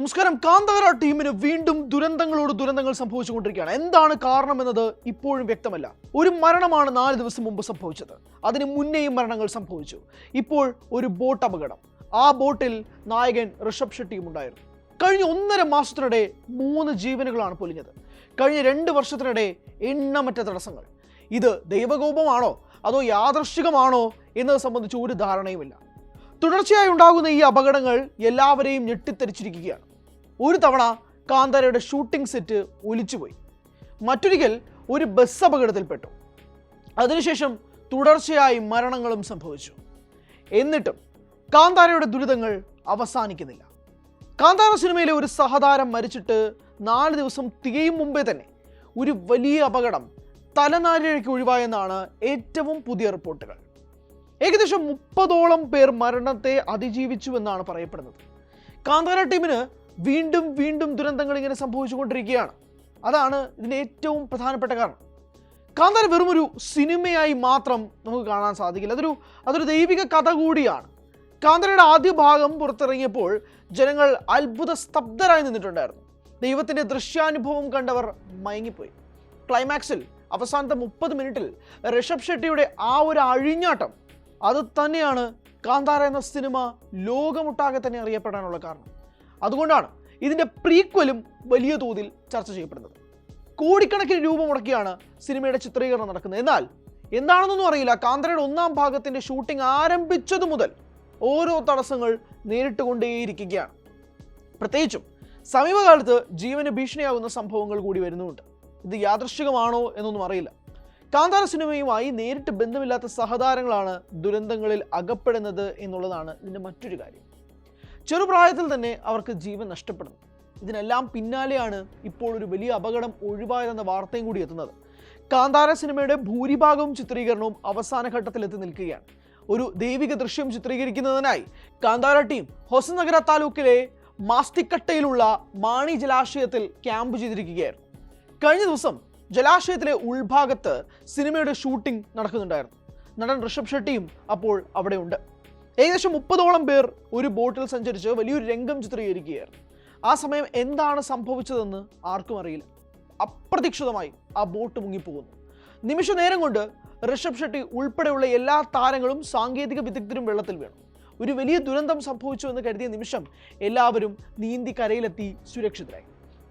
നമസ്കാരം. കാന്തവര ടീമിന് വീണ്ടും ദുരന്തങ്ങളോട് ദുരന്തങ്ങൾ സംഭവിച്ചുകൊണ്ടിരിക്കുകയാണ്. എന്താണ് കാരണമെന്നത് ഇപ്പോഴും വ്യക്തമല്ല. ഒരു മരണമാണ് നാല് ദിവസം മുമ്പ് സംഭവിച്ചത്. അതിന് മുന്നേയും മരണങ്ങൾ സംഭവിച്ചു. ഇപ്പോൾ ഒരു ബോട്ട് അപകടം. ആ ബോട്ടിൽ നായകൻ ഋഷഭ് ഷെട്ടിയും ഉണ്ടായിരുന്നു. കഴിഞ്ഞ ഒന്നര മാസത്തിനിടെ മൂന്ന് ജീവനുകളാണ് പൊലിഞ്ഞത്. കഴിഞ്ഞ രണ്ട് വർഷത്തിനിടെ എണ്ണമറ്റ തടസ്സങ്ങൾ. ഇത് ദൈവകോപമാണോ? അതോ യാദൃശ്ചികമാണോ എന്നത് സംബന്ധിച്ച് ഒരു ധാരണയുമില്ല. തുടർച്ചയായി ഉണ്ടാകുന്ന ഈ അപകടങ്ങൾ എല്ലാവരെയും ഞെട്ടിത്തെറിച്ചിരിക്കുകയാണ്. ഒരു തവണ കാന്താരയുടെ ഷൂട്ടിംഗ് സെറ്റ് ഒലിച്ചുപോയി. മറ്റൊരിക്കൽ ഒരു ബസ് അപകടത്തിൽപ്പെട്ടു. അതിനുശേഷം തുടർച്ചയായി മരണങ്ങളും സംഭവിച്ചു. എന്നിട്ടും കാന്താരയുടെ ദുരിതങ്ങൾ അവസാനിക്കുന്നില്ല. കാന്താര സിനിമയിലെ ഒരു സഹതാരം മരിച്ചിട്ട് നാല് ദിവസം തികയും മുമ്പേ തന്നെ ഒരു വലിയ അപകടം തലനാരിഴയ്ക്ക് ഒഴിവായെന്നാണ് ഏറ്റവും പുതിയ റിപ്പോർട്ടുകൾ. ഏകദേശം മുപ്പതോളം പേർ മരണത്തെ അതിജീവിച്ചുവെന്നാണ് പറയപ്പെടുന്നത്. കാന്താര ടീമിന് വീണ്ടും വീണ്ടും ദുരന്തങ്ങൾ ഇങ്ങനെ സംഭവിച്ചുകൊണ്ടിരിക്കുകയാണ്. അതാണ് ഇതിന്റെ ഏറ്റവും പ്രധാനപ്പെട്ട കാരണം. കാന്താര വെറും ഒരു സിനിമയായി മാത്രം നമുക്ക് കാണാൻ സാധിക്കില്ല. അതൊരു അതൊരു ദൈവിക കഥ കൂടിയാണ്. കാന്തരയുടെ ആദ്യ ഭാഗം പുറത്തിറങ്ങിയപ്പോൾ ജനങ്ങൾ അത്ഭുത സ്തബ്ധരായി നിന്നിട്ടുണ്ടായിരുന്നു. ദൈവത്തിന്റെ ദൃശ്യാനുഭവം കണ്ടവർ മയങ്ങിപ്പോയി. ക്ലൈമാക്സിൽ അവസാനത്തെ മുപ്പത് മിനിറ്റിൽ ഋഷഭ് ഷെട്ടിയുടെ ആ ഒരു അഴിഞ്ഞാട്ടം അത് തന്നെയാണ് കാന്താര എന്ന സിനിമ ലോകമൊട്ടാകെ തന്നെ അറിയപ്പെടാനുള്ള കാരണം. അതുകൊണ്ടാണ് ഇതിന്റെ പ്രീക്വലും വലിയ തോതിൽ ചർച്ച ചെയ്യപ്പെടുന്നത്. കോടിക്കണക്കിന് രൂപ മുടക്കിയാണ് സിനിമയുടെ ചിത്രീകരണം നടക്കുന്നത്. എന്നാൽ എന്താണെന്നൊന്നും അറിയില്ല. കാന്തരയുടെ ഒന്നാം ഭാഗത്തിന്റെ ഷൂട്ടിംഗ് ആരംഭിച്ചതു മുതൽ ഓരോ തടസ്സങ്ങൾ നേരിട്ടുകൊണ്ടേയിരിക്കുകയാണ്. പ്രത്യേകിച്ചും സമീപകാലത്ത് ജീവന് ഭീഷണിയാകുന്ന സംഭവങ്ങൾ കൂടി വരുന്നുണ്ട്. ഇത് യാദൃശ്ചികമാണോ എന്നൊന്നും അറിയില്ല. കാന്താര സിനിമയുമായി നേരിട്ട് ബന്ധമില്ലാത്ത സഹതാരങ്ങളാണ് ദുരന്തങ്ങളിൽ അകപ്പെടുന്നത് എന്നുള്ളതാണ് ഇതിന്റെ മറ്റൊരു കാര്യം. ചെറുപ്രായത്തിൽ തന്നെ അവർക്ക് ജീവൻ നഷ്ടപ്പെടുന്നു. ഇതിനെല്ലാം പിന്നാലെയാണ് ഇപ്പോൾ ഒരു വലിയ അപകടം ഒഴിവായതെന്ന വാർത്തയും കൂടി എത്തുന്നത്. കാന്താര സിനിമയുടെ ഭൂരിഭാഗവും ചിത്രീകരണവും അവസാന ഘട്ടത്തിലെത്തി നിൽക്കുകയാണ്. ഒരു ദൈവിക ദൃശ്യം ചിത്രീകരിക്കുന്നതിനായി കാന്താര ടീം ഹൊസനഗര താലൂക്കിലെ മാസ്തിക്കട്ടയിലുള്ള മാണി ജലാശയത്തിൽ ക്യാമ്പ് ചെയ്തിരിക്കുകയായിരുന്നു. കഴിഞ്ഞ ദിവസം ജലാശയത്തിലെ ഉൾഭാഗത്ത് സിനിമയുടെ ഷൂട്ടിംഗ് നടക്കുന്നുണ്ടായിരുന്നു. നടൻ ഋഷഭ് ഷെട്ടിയും അപ്പോൾ അവിടെ ഉണ്ട് ഏകദേശം മുപ്പതോളം പേർ ഒരു ബോട്ടിൽ സഞ്ചരിച്ച് വലിയൊരു രംഗം ചിത്രീകരിക്കുകയായിരുന്നു. ആ സമയം എന്താണ് സംഭവിച്ചതെന്ന് ആർക്കും അറിയില്ല. അപ്രതീക്ഷിതമായി ആ ബോട്ട് മുങ്ങിപ്പോകുന്നു. നിമിഷ നേരം കൊണ്ട് ഋഷഭ് ഷെട്ടി ഉൾപ്പെടെയുള്ള എല്ലാ താരങ്ങളും സാങ്കേതിക വിദഗ്ധരും വെള്ളത്തിൽ വീണു. ഒരു വലിയ ദുരന്തം സംഭവിച്ചു എന്ന് കരുതിയ നിമിഷം എല്ലാവരും നീന്തി കരയിലെത്തി സുരക്ഷിതരായി.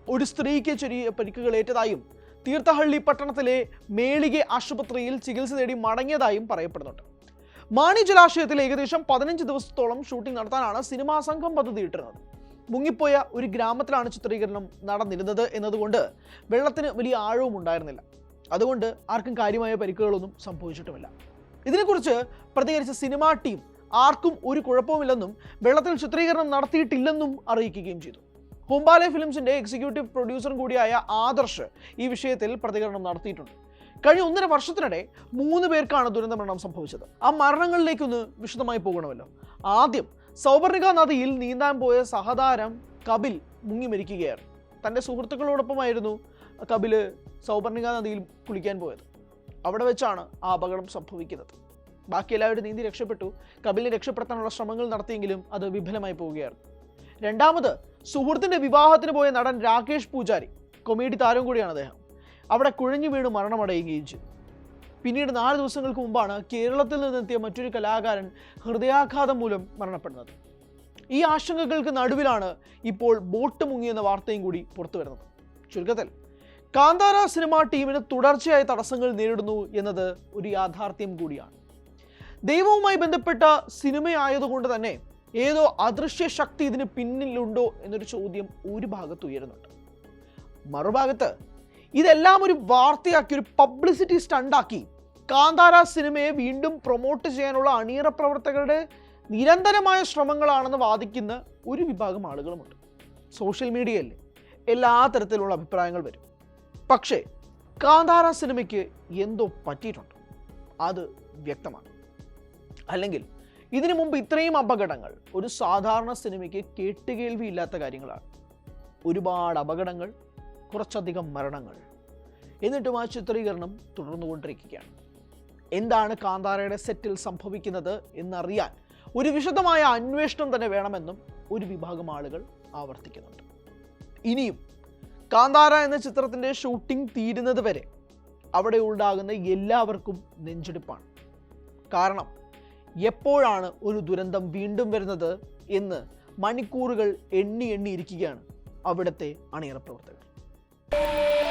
ഒരു സ്ത്രീക്ക് ചെറിയ പരിക്കുകൾ ഏറ്റതായും തീർത്ഥഹള്ളി പട്ടണത്തിലെ മേളികെ ആശുപത്രിയിൽ ചികിത്സ തേടി മടങ്ങിയതായും പറയപ്പെടുന്നുണ്ട്. മാണി ജലാശയത്തിൽ ഏകദേശം പതിനഞ്ച് ദിവസത്തോളം ഷൂട്ടിംഗ് നടത്താനാണ് സിനിമാ സംഘം പദ്ധതിയിട്ടിരുന്നത്. മുങ്ങിപ്പോയ ഒരു ഗ്രാമത്തിലാണ് ചിത്രീകരണം നടന്നിരുന്നത് എന്നതുകൊണ്ട് വെള്ളത്തിന് വലിയ ആഴവും ഉണ്ടായിരുന്നില്ല. അതുകൊണ്ട് ആർക്കും കാര്യമായ പരിക്കുകളൊന്നും സംഭവിച്ചിട്ടുമില്ല. ഇതിനെക്കുറിച്ച് പ്രതികരിച്ച സിനിമാ ടീം ആർക്കും ഒരു കുഴപ്പവുമില്ലെന്നും വെള്ളത്തിൽ ചിത്രീകരണം നടത്തിയിട്ടില്ലെന്നും അറിയിക്കുകയും ചെയ്തു. ഹുംബാലെ ഫിലിംസിന്റെ എക്സിക്യൂട്ടീവ് പ്രൊഡ്യൂസറും കൂടിയായ ആദർശ് ഈ വിഷയത്തിൽ പ്രതികരണം നടത്തിയിട്ടുണ്ട്. കഴിഞ്ഞ ഒന്നര വർഷത്തിനിടെ മൂന്ന് പേർക്കാണ് ദുരന്ത മരണം സംഭവിച്ചത്. ആ മരണങ്ങളിലേക്കൊന്ന് വിശദമായി പോകണമല്ലോ. ആദ്യം സൗവർണിക നദിയിൽ നീന്താൻ പോയ സഹതാരം കപിൽ മുങ്ങി മരിക്കുകയായിരുന്നു തന്റെ സുഹൃത്തുക്കളോടൊപ്പമായിരുന്നു കപിൽ സൗവർണിക നദിയിൽ കുളിക്കാൻ പോയത്. അവിടെ വെച്ചാണ് ആ അപകടം സംഭവിക്കുന്നത്. ബാക്കി എല്ലാവരും നീന്തി രക്ഷപ്പെട്ടു. കപിലിനെ രക്ഷപ്പെടുത്താനുള്ള ശ്രമങ്ങൾ നടത്തിയെങ്കിലും അത് വിഫലമായി പോവുകയായിരുന്നു രണ്ടാമത് സുഹൃത്തിന്റെ വിവാഹത്തിന് പോയ നടൻ രാകേഷ് പൂജാരി. കൊമേഡി താരം കൂടിയാണ് അദ്ദേഹം. അവിടെ കുഴഞ്ഞു വീണ് മരണമടയുകയും ചെയ്തു. പിന്നീട് നാല് ദിവസങ്ങൾക്ക് മുമ്പാണ് കേരളത്തിൽ നിന്നെത്തിയ മറ്റൊരു കലാകാരൻ ഹൃദയാഘാതം മൂലം മരണപ്പെടുന്നത്. ഈ ആശങ്കകൾക്ക് നടുവിലാണ് ഇപ്പോൾ ബോട്ട് മുങ്ങിയെന്ന വാർത്തയും കൂടി പുറത്തു വരുന്നത്. ചുരുക്കത്തിൽ കാന്താര സിനിമ ടീമിന് തുടർച്ചയായ തടസ്സങ്ങൾ നേരിടുന്നു എന്നത് ഒരു യാഥാർത്ഥ്യം കൂടിയാണ്. ദൈവവുമായി ബന്ധപ്പെട്ട സിനിമയായതുകൊണ്ട് തന്നെ ഏതോ അദൃശ്യ ശക്തി ഇതിന് പിന്നിലുണ്ടോ എന്നൊരു ചോദ്യം ഒരു ഭാഗത്ത് ഉയരുന്നുണ്ട്. മറുഭാഗത്ത് ഇതെല്ലാം ഒരു വാർത്തയാക്കി ഒരു പബ്ലിസിറ്റി സ്റ്റണ്ടാക്കി കാന്താര സിനിമയെ വീണ്ടും പ്രൊമോട്ട് ചെയ്യാനുള്ള അണിയറ പ്രവർത്തകരുടെ നിരന്തരമായ ശ്രമങ്ങളാണെന്ന് വാദിക്കുന്ന ഒരു വിഭാഗം ആളുകളുമുണ്ട്. സോഷ്യൽ മീഡിയയിൽ എല്ലാ തരത്തിലുള്ള അഭിപ്രായങ്ങൾ വരും. പക്ഷേ കാന്താര സിനിമയ്ക്ക് എന്തോ പറ്റിയിട്ടുണ്ട്. അത് വ്യക്തമാണ്. അല്ലെങ്കിൽ ഇതിനു മുമ്പ് ഇത്രയും അപകടങ്ങൾ ഒരു സാധാരണ സിനിമയ്ക്ക് കേട്ടുകേൾവിയില്ലാത്ത കാര്യങ്ങളാണ്. ഒരുപാട് അപകടങ്ങൾ കുറച്ചധികം മരണങ്ങൾ. എന്നിട്ടും ആ ചിത്രീകരണം തുടർന്നുകൊണ്ടിരിക്കുകയാണ്. എന്താണ് കാന്താരയുടെ സെറ്റിൽ സംഭവിക്കുന്നത് എന്നറിയാൻ ഒരു വിശദമായ അന്വേഷണം തന്നെ വേണമെന്നും ഒരു വിഭാഗം ആളുകൾ ആവർത്തിക്കുന്നുണ്ട്. ഇനിയും കാന്താര എന്ന ചിത്രത്തിന്റെ ഷൂട്ടിംഗ് തീരുന്നത് വരെ അവിടെ ഉണ്ടാകുന്ന എല്ലാവർക്കും നെഞ്ചെടുപ്പാണ്. കാരണം എപ്പോഴാണ് ഒരു ദുരന്തം വീണ്ടും വരുന്നത് എന്ന് മണിക്കൂറുകൾ എണ്ണി എണ്ണി ഇരിക്കുകയാണ് അവിടുത്തെ അണിയറ പ്രവർത്തകർ. Thank you.